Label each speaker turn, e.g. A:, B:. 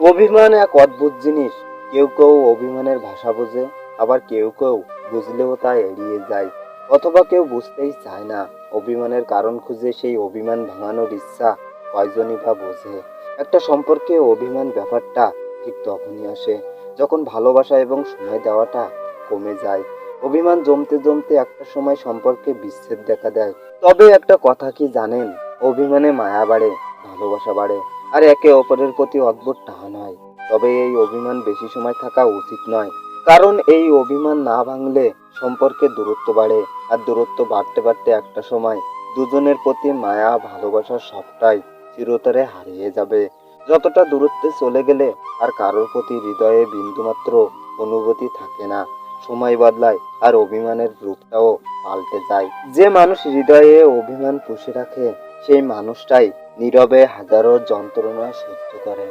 A: অভিমান এক অদ্ভুত জিনিস। কেউ কেউ অভিমানের ভাষা বোঝে, আবার কেউ কেউ বুঝলেও তা এড়িয়ে যায়। অথবা কেউ বুঝতেই চায় না, অভিমানের কারণ খুঁজে সেই অভিমান ভাঙানোর ইচ্ছা কয়জনই বা বোঝে। একটা সম্পর্কে অভিমান ব্যাপারটা ঠিক তখনই আসে, যখন ভালোবাসা এবং সময় দেওয়াটা কমে যায়। অভিমান জমতে জমতে একটা সময় সম্পর্কে বিচ্ছেদ দেখা দেয়। তবে একটা কথা কি জানেন? অভিমানে মায়া বাড়ে, ভালোবাসা বাড়ে। আর একে অপরের প্রতি অদ্ভুত টান হয় তবে এই অভিমান বেশি সময় থাকা উচিত নয়, কারণ এই অভিমান না ভাঙলে সম্পর্কে দূরত্ব বাড়ে, আর দূরত্ব বাড়তে বাড়তে একটা সময় দুজনের প্রতি মায়া, ভালোবাসা সবটাই চিরতরে হারিয়ে যাবে। যতটা দূরত্বে চলে গেলে আর কারোর প্রতি হৃদয়ে বিন্দুমাত্র অনুভূতি থাকে না। সময় বদলায় আর অভিমানের রূপটাও পাল্টে যায়। যে মানুষ হৃদয়ে অভিমান পুষে রাখে, সেই মানুষটাই নীরবে হাজারো যন্ত্রণা সহ্য করে।